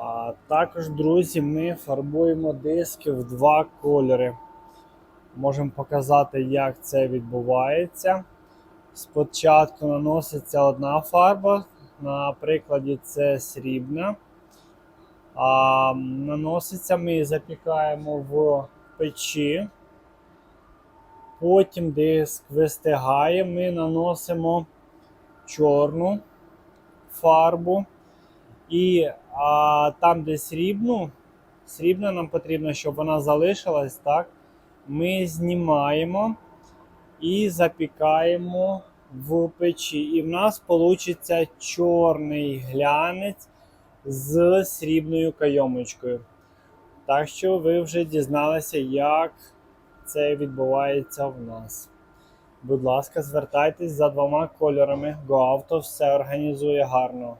А також, друзі, ми фарбуємо диски в два кольори. Можемо показати, як це відбувається. Спочатку наноситься одна фарба, на прикладі це срібна. А, наноситься, ми її запікаємо в печі. Потім диск вистигає, ми наносимо чорну фарбу. І а, там, де срібну, срібна нам потрібно, щоб вона залишилась, так? Ми знімаємо і запікаємо в печі. І в нас вийде чорний глянець з срібною кайомочкою. Так що ви вже дізналися, як це відбувається в нас. Будь ласка, звертайтесь за двома кольорами. GoAuto все організує гарно.